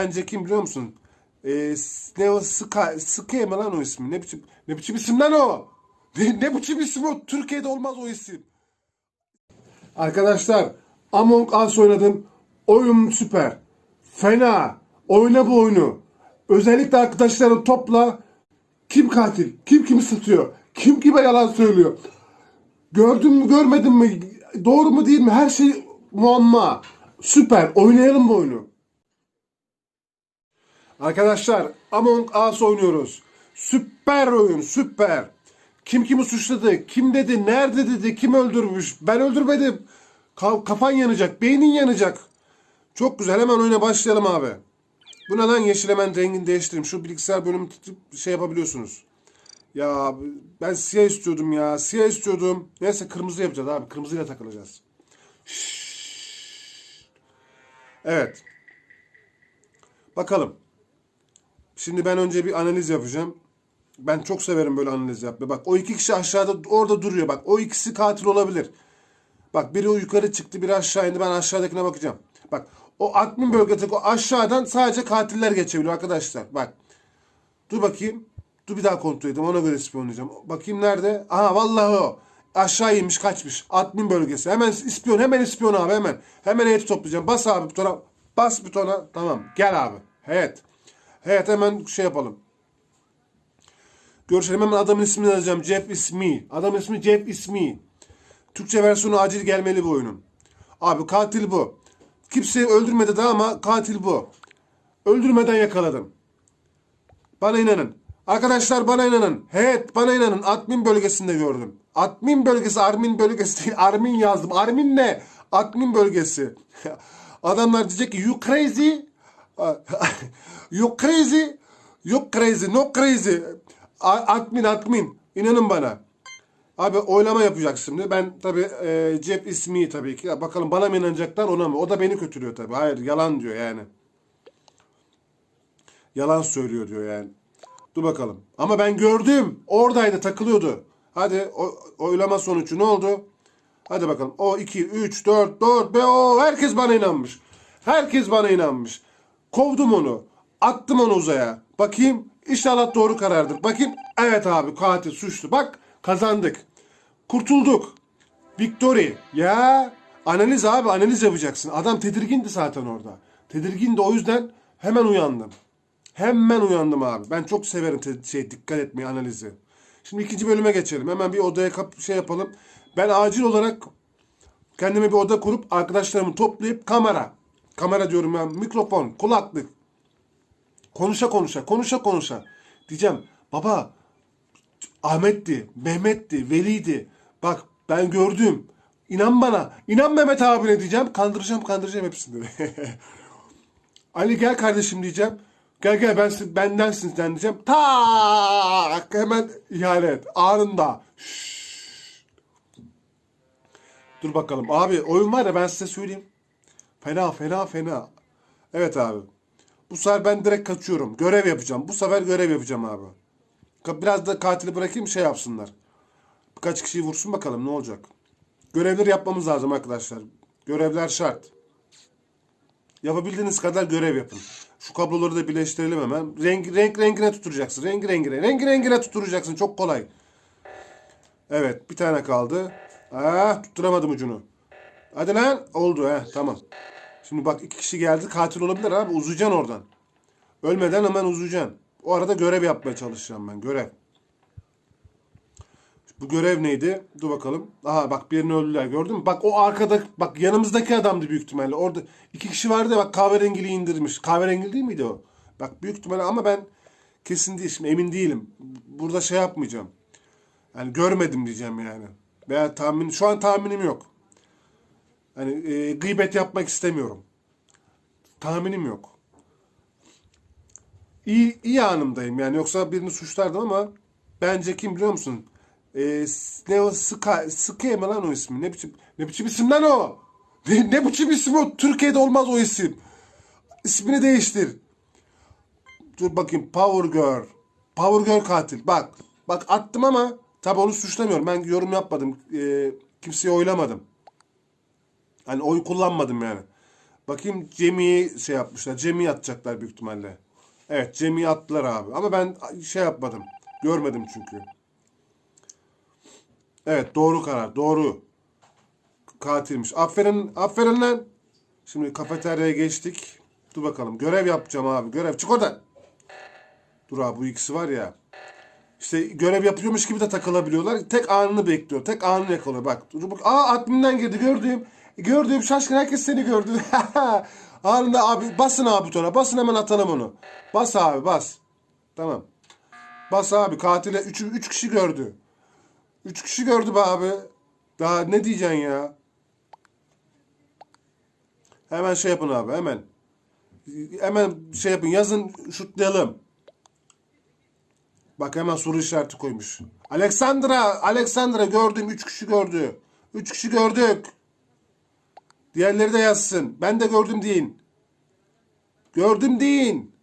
Bence kim biliyor musun? Ee, ne o Sky, Sky mi lan o ismi? Ne biçim, ne biçim isim lan o? Ne, ne biçim isim o? Türkiye'de olmaz o isim. Arkadaşlar Among Us oynadım. Oyun süper. Fena. Oyna bu oyunu. Özellikle arkadaşların topla. Kim katil? Kim kimi satıyor? Kim kime yalan söylüyor? Gördün mü görmedin mi? Doğru mu değil mi? Her şey muamma. Süper. Oynayalım bu oyunu. Arkadaşlar Among Us oynuyoruz. Süper oyun süper. Kim kimi suçladı? Kim dedi? Nerede dedi? Kim öldürmüş? Ben öldürmedim. Ka- kafan yanacak. Beynin yanacak. Çok güzel. Hemen oyuna başlayalım abi. Bu ne lan yeşil hemen rengini değiştireyim. Şu bilgisayar bölümü tutup şey yapabiliyorsunuz. Ya ben siyah istiyordum ya. Siyah istiyordum. Neyse kırmızı yapacağız abi. Kırmızıyla takılacağız. Şşş. Evet. Bakalım. Şimdi ben önce bir analiz yapacağım. Ben çok severim böyle analiz yapmayı. Bak o iki kişi aşağıda orada duruyor. Bak o ikisi katil olabilir. Bak biri yukarı çıktı biri aşağı indi. Ben aşağıdakine bakacağım. Bak o admin bölgedeki o aşağıdan sadece katiller geçebiliyor arkadaşlar. Bak. Dur bakayım. Dur bir daha kontrol edeyim. Ona göre ispiyonlayacağım. Bakayım nerede? Aha vallahi o. Aşağı inmiş kaçmış. Admin bölgesi. Hemen ispiyon. Hemen ispiyon abi hemen. Hemen heyeti toplayacağım. Bas abi butona. Bas butona. Tamam. Gel abi. Evet. Evet hemen şey yapalım. Görüşelim hemen adamın ismini yazacağım. Jeff ismi. Adamın ismi Jeff ismi. Türkçe versiyonu acil gelmeli bu oyunun. Abi katil bu. Kimseyi öldürmedi daha ama katil bu. Öldürmeden yakaladım. Bana inanın. Arkadaşlar bana inanın. Evet bana inanın. Admin bölgesinde gördüm. Admin bölgesi, Armin bölgesi değil. Armin yazdım. Armin ne? Admin bölgesi. Adamlar diyecek ki you crazy. you crazy. You crazy. No crazy. Admin admin. İnanın bana. Abi oylama yapacak şimdi. Ben tabi e, cep ismi tabii ki. Bakalım bana mı inanacaklar ona mı? O da beni kötülüyor tabii. Hayır yalan diyor yani. Yalan söylüyor diyor yani. Dur bakalım. Ama ben gördüm. Oradaydı takılıyordu. Hadi o, oylama sonucu ne oldu? Hadi bakalım. O 2, 3, 4, 4 be o herkes bana inanmış. Herkes bana inanmış. Kovdum onu. Attım onu uzaya. Bakayım inşallah doğru karardır. Bakayım evet abi katil suçlu. Bak kazandık. Kurtulduk. Victory. Ya analiz abi analiz yapacaksın. Adam tedirgindi zaten orada. Tedirgindi o yüzden hemen uyandım. Hemen uyandım abi. Ben çok severim şey dikkat etmeyi analizi. Şimdi ikinci bölüme geçelim. Hemen bir odaya kap şey yapalım. Ben acil olarak kendime bir oda kurup arkadaşlarımı toplayıp kamera. Kamera diyorum ya mikrofon, kulaklık. Konuşa konuşa, konuşa konuşa. Diyeceğim baba Ahmet'ti, Mehmet'ti, Veli'ydi. Bak ben gördüm. İnan bana. İnan Mehmet abine diyeceğim. Kandıracağım kandıracağım hepsini. Ali gel kardeşim diyeceğim. Gel gel ben siz- bendensin sen diyeceğim. Tak hemen ihale et. Anında. Şşş. Dur bakalım. Abi oyun var ya ben size söyleyeyim. Fena fena fena. Evet abi. Bu sefer ben direkt kaçıyorum. Görev yapacağım. Bu sefer görev yapacağım abi. Biraz da katili bırakayım şey yapsınlar. Birkaç kişiyi vursun bakalım ne olacak. Görevleri yapmamız lazım arkadaşlar. Görevler şart. Yapabildiğiniz kadar görev yapın. Şu kabloları da birleştirelim hemen. Renk, renk rengine tutturacaksın. Rengi rengine. Rengi rengine tutturacaksın. Çok kolay. Evet bir tane kaldı. Ah tutturamadım ucunu. Hadi lan. Oldu he tamam. Şimdi bak iki kişi geldi. Katil olabilir abi. Uzayacaksın oradan. Ölmeden hemen uzayacaksın. O arada görev yapmaya çalışacağım ben. Görev. Bu görev neydi? Dur bakalım. Aha bak birini öldüler gördün mü? Bak o arkada bak yanımızdaki adamdı büyük ihtimalle. Orada iki kişi vardı bak kahverengili indirmiş. Kahverengili değil miydi o? Bak büyük ihtimalle ama ben kesin değil şimdi emin değilim. Burada şey yapmayacağım. Yani görmedim diyeceğim yani. Veya tahmin şu an tahminim yok. Hani e, gıybet yapmak istemiyorum. Tahminim yok. İyi, iyi anımdayım yani yoksa birini suçlardım ama bence kim biliyor musun? Ee, ne o Sky, Sky mi lan o ismi? Ne biçim, ne biçim isim lan o? Ne, ne biçim isim o? Türkiye'de olmaz o isim. İsmini değiştir. Dur bakayım Power Girl. Power Girl katil. Bak. Bak attım ama tabi onu suçlamıyorum. Ben yorum yapmadım. Ee, kimseye oylamadım. Hani oy kullanmadım yani. Bakayım Cem'i şey yapmışlar. Cem'i atacaklar büyük ihtimalle. Evet Cem'i attılar abi. Ama ben şey yapmadım. Görmedim çünkü. Evet doğru karar. Doğru. Katilmiş. Aferin, aferin lan. Şimdi kafeteryaya geçtik. Dur bakalım. Görev yapacağım abi. Görev. Çık oradan. Dur abi bu ikisi var ya. İşte görev yapıyormuş gibi de takılabiliyorlar. Tek anını bekliyor. Tek anını yakalıyor. Bak. Dur bak. Aa adminden girdi. Gördüğüm. Gördüğüm şaşkın. Herkes seni gördü. Anında abi. Basın abi butona. Basın hemen atalım onu. Bas abi bas. Tamam. Bas abi. Katile 3 üç kişi gördü. 3 kişi gördü be abi. Daha ne diyeceksin ya? Hemen şey yapın abi. Hemen. Hemen şey yapın. Yazın şutlayalım. Bak hemen soru işareti koymuş. Alexandra, Alexandra gördüm. Üç kişi gördü. Üç kişi gördük. Diğerleri de yazsın. Ben de gördüm deyin. Gördüm deyin.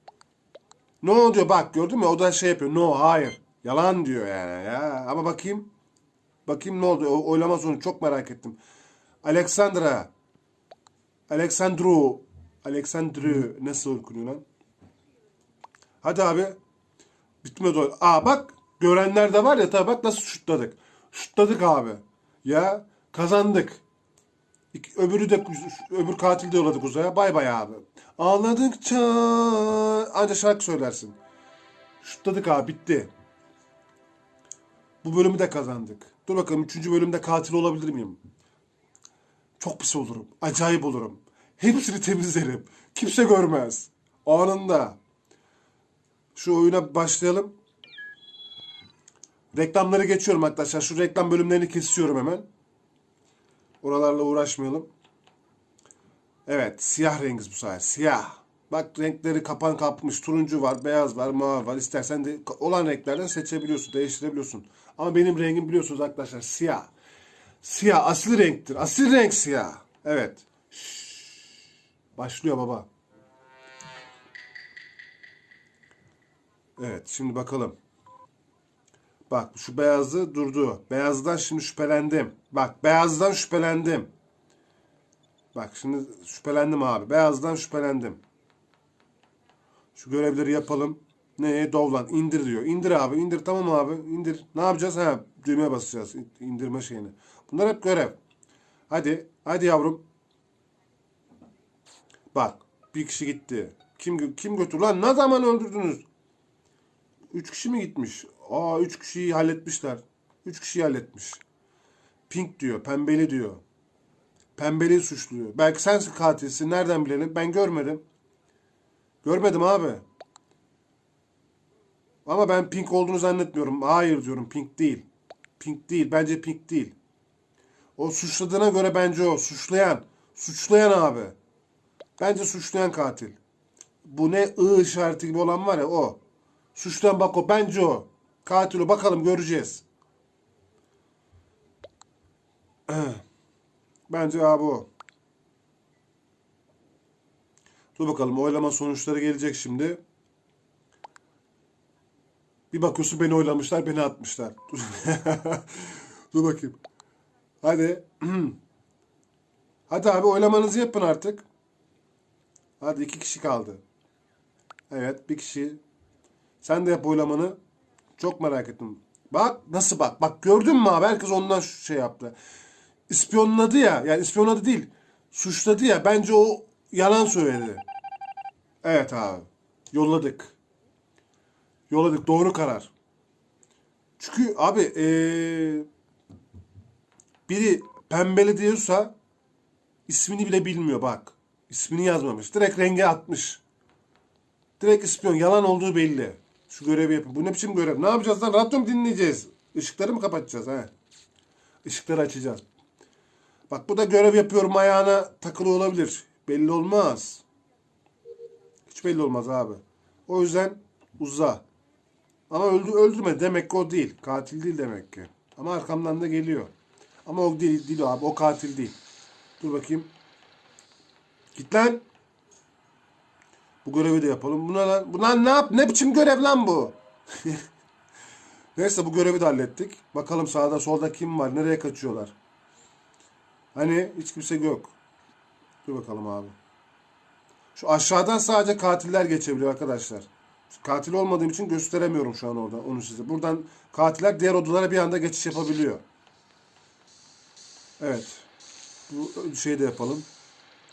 No diyor bak gördün mü? O da şey yapıyor. No hayır. Yalan diyor yani. Ya. Ama bakayım. Bakayım ne oldu? O oylama sonu çok merak ettim. Alexandra. Alexandru. Alexandru. Nasıl okunuyor lan? Hadi abi. Bitmedi o. Aa bak görenler de var ya tabi bak nasıl şutladık. Şutladık abi. Ya kazandık. Öbürü de öbür katil de yolladık uzaya. Bay bay abi. Ağladıkça anca şarkı söylersin. Şutladık abi bitti. Bu bölümü de kazandık. Dur bakalım üçüncü bölümde katil olabilir miyim? Çok pis olurum. Acayip olurum. Hepsini temizlerim. Kimse görmez. Anında. Şu oyuna başlayalım. Reklamları geçiyorum arkadaşlar. Şu reklam bölümlerini kesiyorum hemen. Oralarla uğraşmayalım. Evet. Siyah rengiz bu sefer. Siyah. Bak renkleri kapan kapmış. Turuncu var, beyaz var, mavi var. İstersen de olan renklerden seçebiliyorsun, değiştirebiliyorsun. Ama benim rengim biliyorsunuz arkadaşlar siyah. Siyah asli renktir. Asil renk siyah. Evet. Şşş. Başlıyor baba. Evet şimdi bakalım. Bak şu beyazı durdu. Beyazdan şimdi şüphelendim. Bak beyazdan şüphelendim. Bak şimdi şüphelendim abi. Beyazdan şüphelendim. Şu görevleri yapalım. Ne? Dovlan. indir diyor. İndir abi. indir tamam abi. indir. Ne yapacağız? Ha düğmeye basacağız. indirme şeyini. Bunlar hep görev. Hadi. Hadi yavrum. Bak. Bir kişi gitti. Kim kim götür lan? Ne zaman öldürdünüz? Üç kişi mi gitmiş? Aa üç kişiyi halletmişler. Üç kişiyi halletmiş. Pink diyor. Pembeli diyor. Pembeli suçluyor. Belki sensin katilsin. Nereden bilelim? Ben görmedim. Görmedim abi. Ama ben pink olduğunu zannetmiyorum. Hayır diyorum pink değil. Pink değil. Bence pink değil. O suçladığına göre bence o. Suçlayan. Suçlayan abi. Bence suçlayan katil. Bu ne ı işareti gibi olan var ya o. Suçlayan bak o. Bence o. Katil o. Bakalım göreceğiz. Bence abi o. Dur bakalım oylama sonuçları gelecek şimdi. Bir bakıyorsun beni oylamışlar, beni atmışlar. Dur, Dur bakayım. Hadi. Hadi abi oylamanızı yapın artık. Hadi iki kişi kaldı. Evet bir kişi. Sen de yap oylamanı. Çok merak ettim. Bak nasıl bak. Bak gördün mü abi? Herkes ondan şu şey yaptı. İspiyonladı ya. Yani ispiyonladı değil. Suçladı ya. Bence o yalan söyledi. Evet abi. Yolladık. Yolladık. Doğru karar. Çünkü abi ee, biri pembeli diyorsa ismini bile bilmiyor bak. İsmini yazmamış. Direkt renge atmış. Direkt ispiyon. Yalan olduğu belli. Şu görevi yapın. Bu ne biçim görev? Ne yapacağız lan? Radyo mu dinleyeceğiz? Işıkları mı kapatacağız? He? Işıkları açacağız. Bak bu da görev yapıyorum ayağına takılı olabilir. Belli olmaz. Hiç belli olmaz abi. O yüzden uza. Ama öldü, öldürme demek ki o değil. Katil değil demek ki. Ama arkamdan da geliyor. Ama o değil, değil o abi. O katil değil. Dur bakayım. Git lan. Bu görevi de yapalım. Buna lan. Bu lan ne yap? Ne biçim görev lan bu? Neyse bu görevi de hallettik. Bakalım sağda solda kim var? Nereye kaçıyorlar? Hani hiç kimse yok. Dur bakalım abi. Şu aşağıdan sadece katiller geçebiliyor arkadaşlar. Katil olmadığım için gösteremiyorum şu an orada onu size. Buradan katiller diğer odalara bir anda geçiş yapabiliyor. Evet. Bu şeyi de yapalım.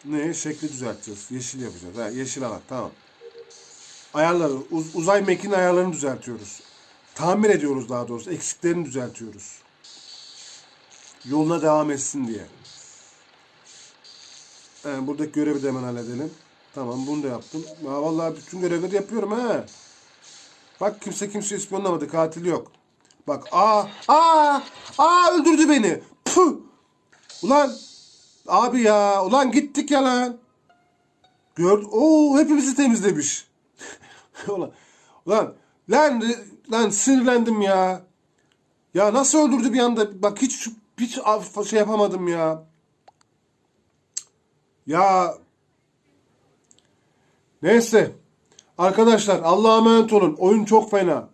Ne? Şekli düzelteceğiz. Yeşil yapacağız. Ha, yeşil alan. Tamam. Ayarları, uz- uzay mekiğinin ayarlarını düzeltiyoruz. Tamir ediyoruz daha doğrusu. Eksiklerini düzeltiyoruz. Yoluna devam etsin diye. Ee, buradaki görevi de hemen halledelim. Tamam bunu da yaptım. Ya vallahi bütün görevleri yapıyorum ha. Bak kimse kimse ispiyonlamadı. Katil yok. Bak aa aa aa öldürdü beni. Puh. Ulan abi ya ulan gittik ya lan. Gör Oo hepimizi temizlemiş. ulan ulan lan lan sinirlendim ya. Ya nasıl öldürdü bir anda? Bak hiç hiç şey yapamadım ya. Ya neyse. Arkadaşlar Allah'a emanet olun. Oyun çok fena.